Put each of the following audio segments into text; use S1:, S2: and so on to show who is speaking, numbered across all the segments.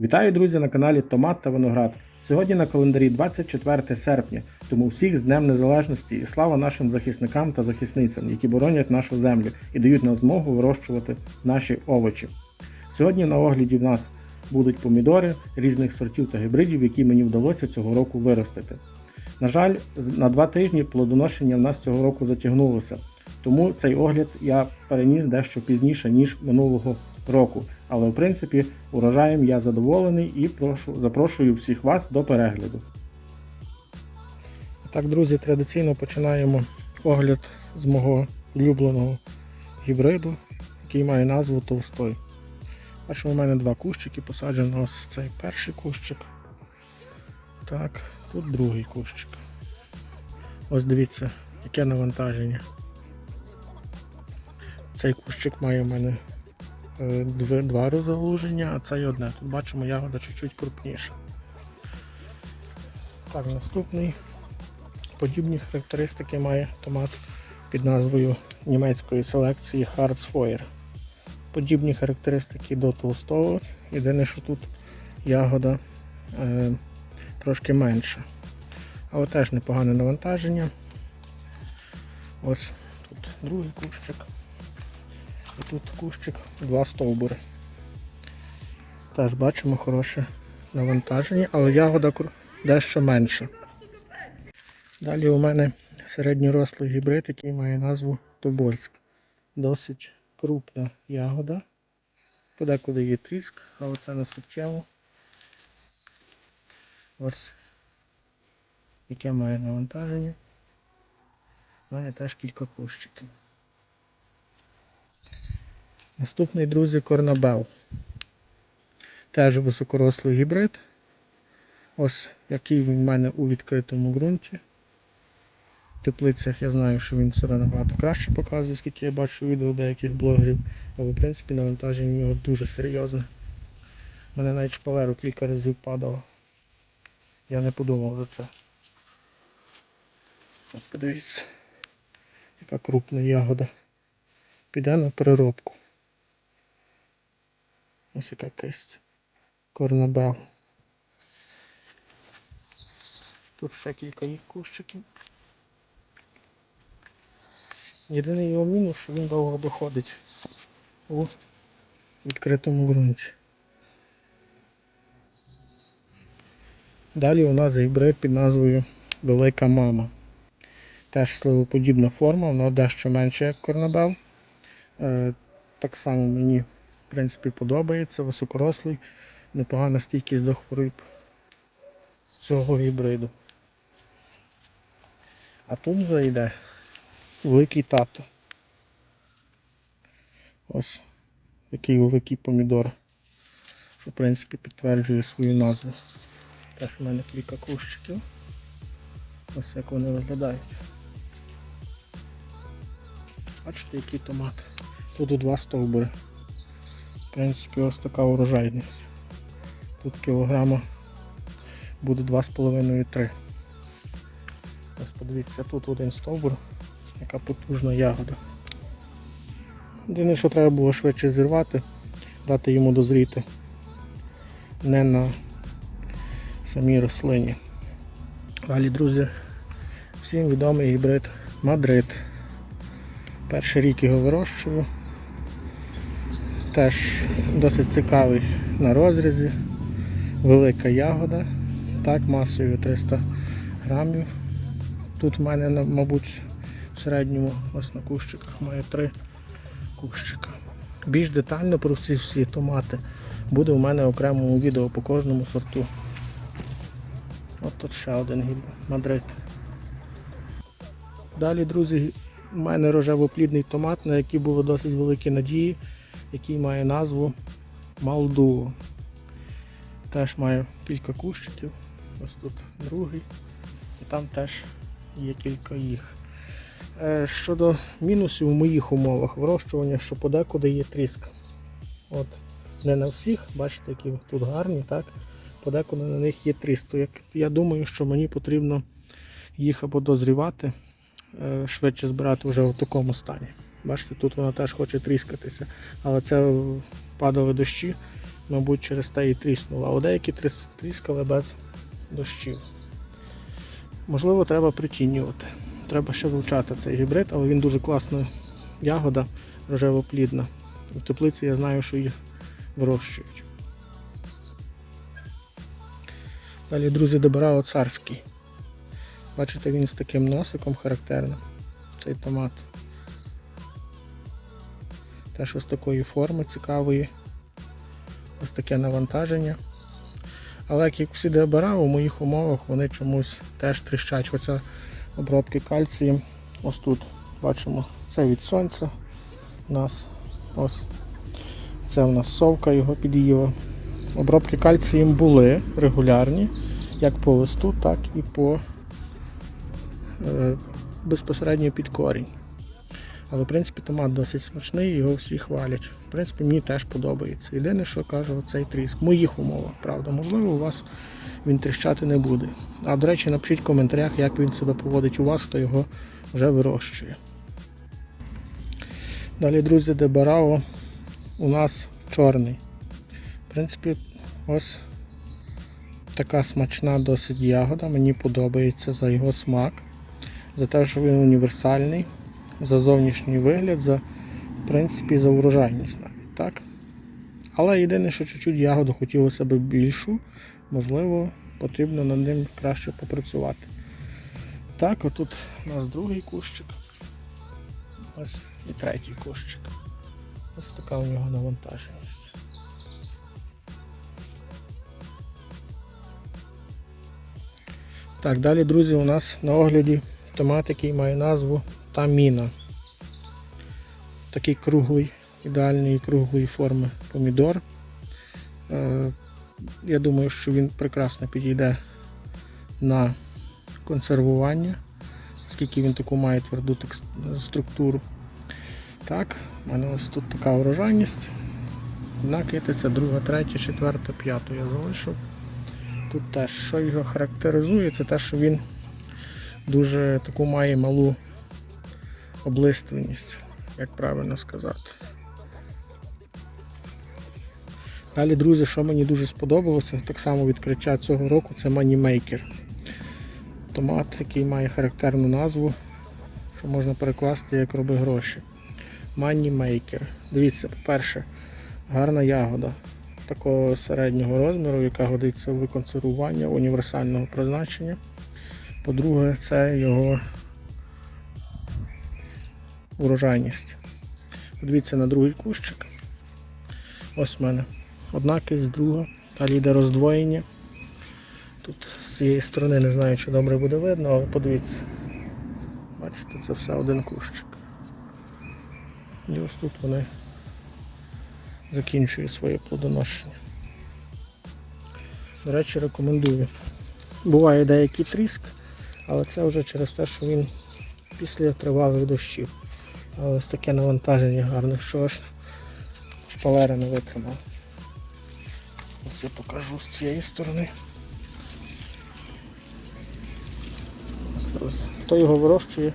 S1: Вітаю, друзі, на каналі Томат та Виноград. Сьогодні на календарі 24 серпня, тому всіх з Днем Незалежності і слава нашим захисникам та захисницям, які боронять нашу землю і дають нам змогу вирощувати наші овочі. Сьогодні на огляді в нас будуть помідори різних сортів та гібридів, які мені вдалося цього року виростити. На жаль, на два тижні плодоношення в нас цього року затягнулося, тому цей огляд я переніс дещо пізніше, ніж минулого року. Але в принципі урожаєм я задоволений і прошу, запрошую всіх вас до перегляду. Так, друзі, традиційно починаємо огляд з мого улюбленого гібриду, який має назву Толстой. Бачимо, у мене два кущики посаджено. Ось цей перший кущик. Так, тут другий кущик. Ось дивіться, яке навантаження. Цей кущик має у мене два розгалуження, а цей одне. Тут бачимо ягода чуть-чуть крупніша. Так, наступний. Подібні характеристики має томат під назвою німецької селекції Harzfeuer. Подібні характеристики до толстого. Єдине, що тут ягода е, трошки менша. Але теж непогане навантаження. Ось тут другий кущик. І тут кущик, два стовбури. Теж бачимо хороше навантаження, але ягода дещо менша. Далі у мене середньорослий гібрид, який має назву Тобольськ. Досить крупна ягода. Подекуди є тріск, але це не суттєво. Ось яке має навантаження. У мене теж кілька кущиків. Наступний, друзі, Корнабел. Теж високорослий гібрид. Ось який він в мене у відкритому ґрунті. В теплицях я знаю, що він себе набагато краще показує, скільки я бачу відео деяких блогерів. Але в принципі навантаження в нього дуже серйозне. У мене навіть шпалеру кілька разів падало. Я не подумав за це. От подивіться, яка крупна ягода. Піде на переробку. Ось яка кисть. Корнабел. Тут ще кілька їх кущиків. Єдиний його мінус, що він довго доходить у відкритому ґрунті. Далі у нас гібрид під назвою Велика Мама. Теж сливоподібна форма, вона дещо менше, як корнабел. Е, так само мені в принципі подобається, високорослий, непогана стійкість до хвороб цього гібриду. А тут вже йде великий тато. Ось такий великий помідор, що в принципі підтверджує свою назву. Теж у мене кілька кущиків. Ось як вони виглядають. Бачите, який томат. Тут у два стовбури. В принципі, ось така урожайність. Тут кілограма буде 2,5-3. Ось подивіться, тут один стовбур, яка потужна ягода. Єдине, що треба було швидше зірвати, дати йому дозріти. Не на самій рослині. Далі, друзі, всім відомий гібрид Мадрид. Перший рік його вирощую. Теж досить цікавий на розрізі. Велика ягода. Так, масою 300 грамів. Тут в мене, мабуть, в середньому ось на кущиках має три кущика. Більш детально про ці всі томати буде у мене окремому відео по кожному сорту. От тут ще один гіб Мадрид. Далі, друзі, у мене рожевоплідний томат, на який були досить великі надії, який має назву Малдуо. Теж має кілька кущиків. Ось тут другий. І там теж є кілька їх. Е, Щодо мінусів у моїх умовах вирощування, що подекуди є тріск. От, не на всіх, бачите, які тут гарні, так? Подекуди на них є тріск. Як я думаю, що мені потрібно їх або дозрівати, е, швидше збирати вже в такому стані. Бачите, тут вона теж хоче тріскатися. Але це падали дощі, мабуть, через те і тріснуло, а деякі тріскали без дощів. Можливо, треба притінювати. Треба ще вивчати цей гібрид, але він дуже класна ягода, рожево-плідна. В теплиці я знаю, що їх вирощують. Далі, друзі, добирао царський. Бачите, він з таким носиком характерним. Цей томат. Теж ось такої форми цікавої. Ось таке навантаження. Але як і всі дебара, у моїх умовах вони чомусь теж тріщать. Хоча обробки кальцієм. Ось тут бачимо, це від сонця у нас ось. Це у нас совка його під'їла. Обробки кальцієм були регулярні, як по листу, так і по е, безпосередньо під корінь. Але в принципі томат досить смачний, його всі хвалять. В принципі, мені теж подобається. Єдине, що кажу, цей тріск. В моїх умовах, правда. Можливо, у вас він тріщати не буде. А до речі, напишіть в коментарях, як він себе поводить у вас, хто його вже вирощує. Далі, друзі, Дебарао у нас чорний. В принципі, ось така смачна досить ягода. Мені подобається за його смак, за те, що він універсальний, за зовнішній вигляд, за, в принципі, за урожайність навіть. так? Але єдине, що чуть-чуть ягоду хотілося б більшу, можливо, потрібно над ним краще попрацювати. Так, отут у нас другий кущик. Ось і третій кущик. Ось така у нього навантаженість. Так, далі, друзі, у нас на огляді томат, який має назву Таміна. Такий круглий, ідеальної круглої форми помідор. Е, Я думаю, що він прекрасно підійде на консервування, оскільки він таку має тверду структуру. Так, у мене ось тут така урожайність. Одна китиця, друга, третя, четверта, п'ята я залишив. Тут теж, що його характеризує, це те, що він дуже таку має малу облиственність, як правильно сказати. Далі, друзі, що мені дуже сподобалося, так само відкриття цього року це Moneymaker. Томат, який має характерну назву, що можна перекласти як роби гроші. Moneymaker. Дивіться, по-перше, гарна ягода такого середнього розміру, яка годиться в виконсервування універсального призначення. По-друге, це його урожайність. Подивіться на другий кущик. Ось в мене одна кисть, друга, далі йде роздвоєння. Тут з цієї сторони не знаю, чи добре буде видно, але подивіться. Бачите, це все один кущик. І ось тут вони закінчують своє плодоношення. До речі, рекомендую. Буває деякий тріск, але це вже через те, що він після тривалих дощів. Ось таке навантаження гарне, що аж шпалери не витримав. Ось я покажу з цієї сторони. Хто його вирощує,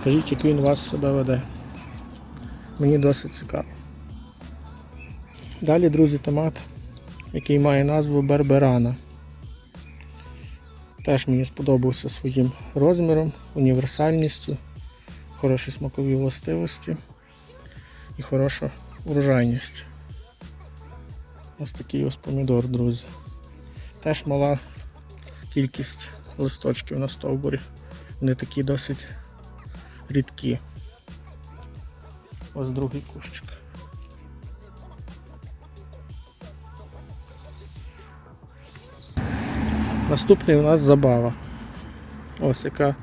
S1: скажіть, як він вас себе веде. Мені досить цікаво. Далі, друзі, томат, який має назву Берберана. Теж мені сподобався своїм розміром, універсальністю, хороші смакові властивості і хороша урожайність. Ось такий ось помідор, друзі. Теж мала кількість листочків на стовбурі. Вони такі досить рідкі. Ось другий кущик. Наступний у нас забава. Ось яка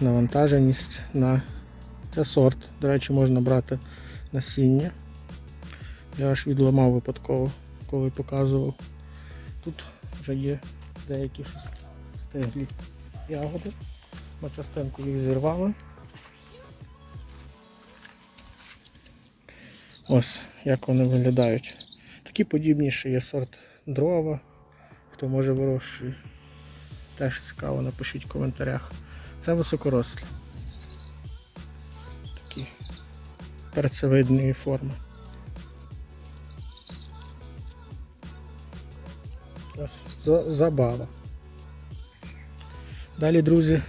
S1: навантаженість на це сорт. До речі, можна брати насіння. Я аж відламав випадково, коли показував. Тут вже є деякі щось стиглі ягоди. Ми частинку їх зірвали. Ось як вони виглядають. Такі подібні ще є сорт дрова, хто може вирощує. Теж цікаво, напишіть в коментарях. Це високорослі. Перцевидної форми. Забава. Далі, друзі,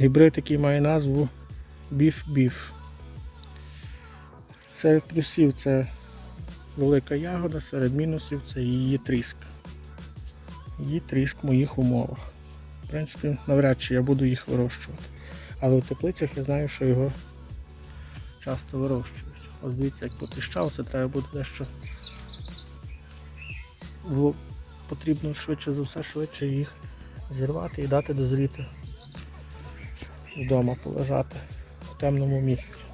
S1: гібрид, який має назву біф-біф. Серед плюсів це велика ягода, серед мінусів це її тріск. Її тріск в моїх умовах. В принципі, навряд чи я буду їх вирощувати. Але в теплицях я знаю, що його часто вирощують. Ось дивіться, як потріщався, треба буде дещо було потрібно швидше за все, швидше їх зірвати і дати дозріти вдома полежати в темному місці.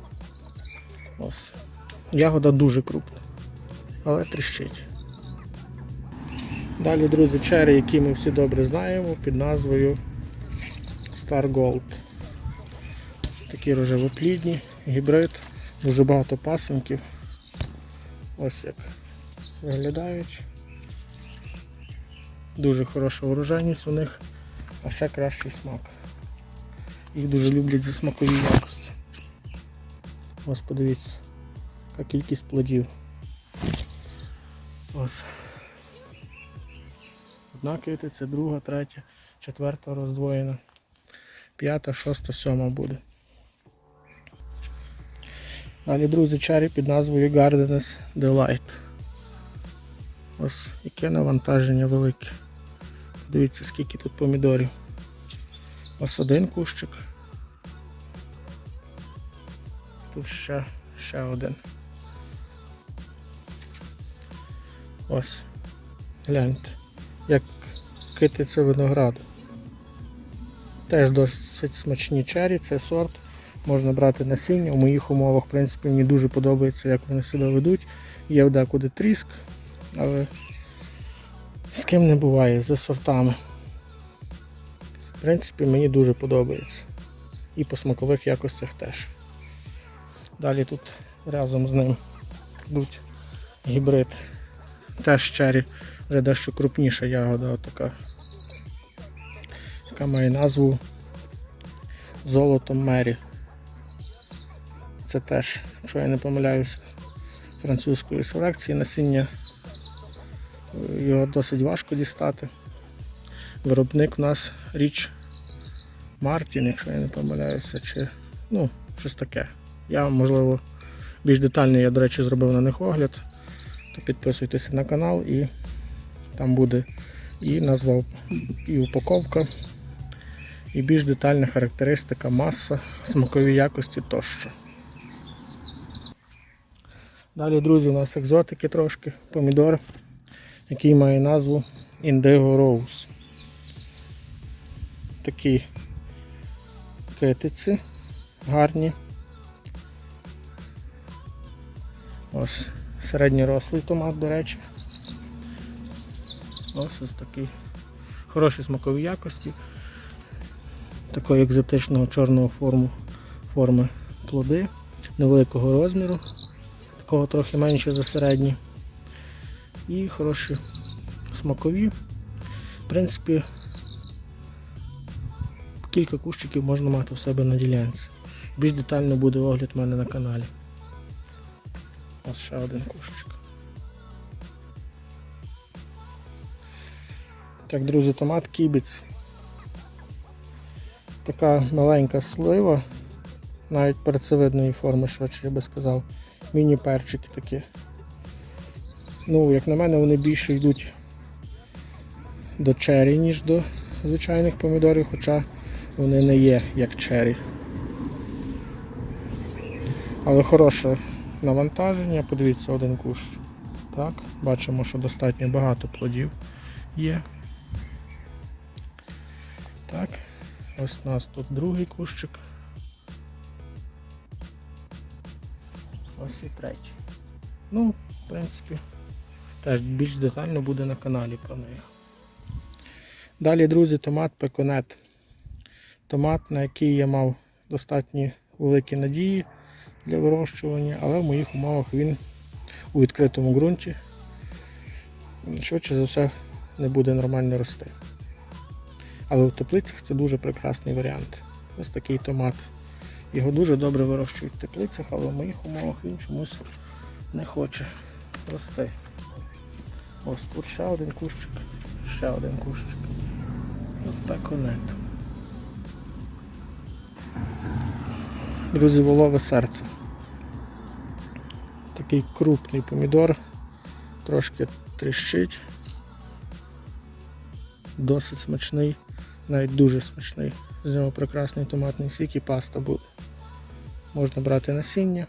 S1: Ось. Ягода дуже крупна, але тріщить. Далі, друзі, чері, які ми всі добре знаємо, під назвою Star Gold. Такі рожевоплідні, гібрид, дуже багато пасенків. Ось як виглядають. Дуже хороша урожайність у них, а ще кращий смак. Їх дуже люблять за смакові якості. Ось подивіться, яка кількість плодів. Ось. Одна китиця, друга, третя, четверта роздвоєна, п'ята, шоста, сьома буде. Далі, друзі, чарі під назвою Gardeners Delight. Ось яке навантаження велике. Дивіться, скільки тут помідорів. Ось один кущик. Тут ще, ще один. Ось. Гляньте, як китиця винограду. Теж досить смачні чері, це сорт. Можна брати насіння. У моїх умовах, в принципі, мені дуже подобається, як вони себе ведуть. Є декуди тріск, але з ким не буває, за сортами. В принципі, мені дуже подобається. І по смакових якостях теж. Далі тут разом з ним йдуть гібрид. Теж чері, вже дещо крупніша ягода, отака, яка має назву Золотом Мері. Це теж, якщо я не помиляюся, французької селекції насіння. Його досить важко дістати. Виробник у нас річ Мартін, якщо я не помиляюся, чи ну, щось таке. Я, можливо, більш детально, я, до речі, зробив на них огляд. То підписуйтеся на канал і там буде і назва, і упаковка, і більш детальна характеристика, маса, смакові якості тощо. Далі, друзі, у нас екзотики трошки, помідор, який має назву Indigo Rose. Такі китиці гарні. Ось середньорослий томат, до речі. Ось ось такий хороші смакові якості. Такої екзотичного чорного форму, форми плоди, невеликого розміру, такого трохи менше за середній. І хороші смакові. В принципі, кілька кущиків можна мати в себе на ділянці. Більш детально буде огляд у мене на каналі. Ось ще один кущик. Так, друзі, томат кібіц. Така маленька слива, навіть перцевидної форми, швидше я би сказав. Міні-перчики такі. Ну, як на мене, вони більше йдуть до чері, ніж до звичайних помідорів, хоча вони не є як чері. Але хороше навантаження, подивіться один кущ. Так, бачимо, що достатньо багато плодів є. Так, ось у нас тут другий кущик. Ось і третій. Ну, в принципі, теж більш детально буде на каналі про них. Далі, друзі, томат пеконет. Томат, на який я мав достатньо великі надії для вирощування, але в моїх умовах він у відкритому ґрунті швидше за все не буде нормально рости. Але в теплицях це дуже прекрасний варіант. Ось такий томат. Його дуже добре вирощують в теплицях, але в моїх умовах він чомусь не хоче рости. Ось тут ще один кущик, ще один кущик. От так онет. Друзі, волове серце. Такий крупний помідор, трошки тріщить. Досить смачний, навіть дуже смачний. З нього прекрасний томатний сік і паста буде. Можна брати насіння.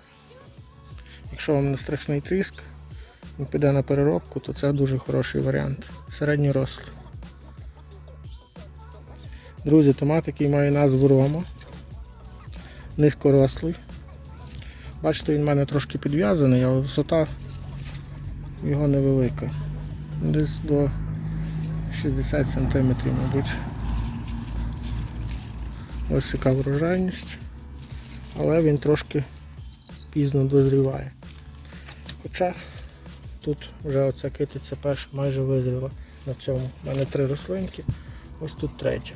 S1: Якщо вам не страшний тріск, він піде на переробку, то це дуже хороший варіант. Середній рослий. Друзі, томат, який має назву Рома. Низькорослий. Бачите, він в мене трошки підв'язаний, але висота його невелика. Десь до 60 см, мабуть. Ось яка врожайність. Але він трошки пізно дозріває. Хоча тут вже оця китиця перша майже визріла на цьому. У мене три рослинки, ось тут третя.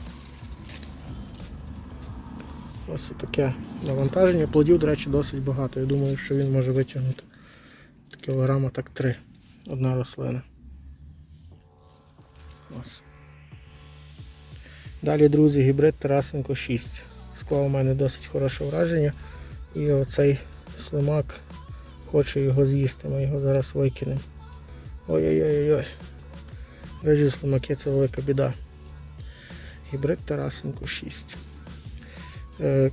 S1: Ось таке навантаження. Плодів, до речі, досить багато. Я думаю, що він може витягнути кілограма так три. Одна рослина. Ось. Далі, друзі, гібрид Тарасенко 6. Склав у мене досить хороше враження. І оцей слимак хоче його з'їсти. Ми його зараз викинемо. Ой-ой-ой-ой. Режі слимаки це велика біда. Гібрид Тарасенко 6. Е,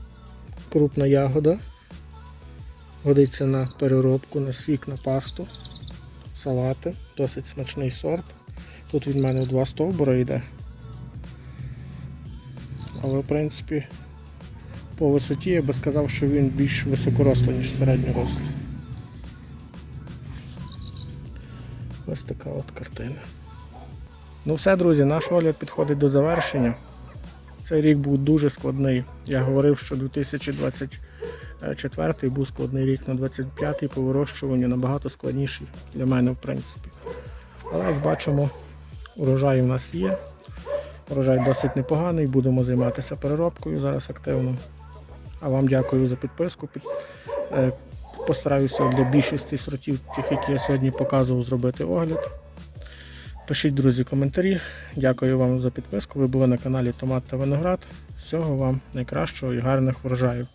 S1: крупна ягода. Годиться на переробку, на сік, на пасту, салати. Досить смачний сорт. Тут від мене два стовбура йде. Але в принципі по висоті я би сказав, що він більш високорослий, ніж середньорослий. Ось така от картина. Ну все, друзі, наш огляд підходить до завершення. Цей рік був дуже складний. Я говорив, що 2024 був складний рік на 25-й по вирощуванню набагато складніший для мене, в принципі. Але як бачимо, урожай у нас є. Урожай досить непоганий, будемо займатися переробкою зараз активно. А вам дякую за підписку. Під- е, Постараюся для більшості сортів, тих, які я сьогодні показував, зробити огляд. Пишіть, друзі, коментарі. Дякую вам за підписку. Ви були на каналі Томат та Виноград. Всього вам найкращого і гарних врожаїв.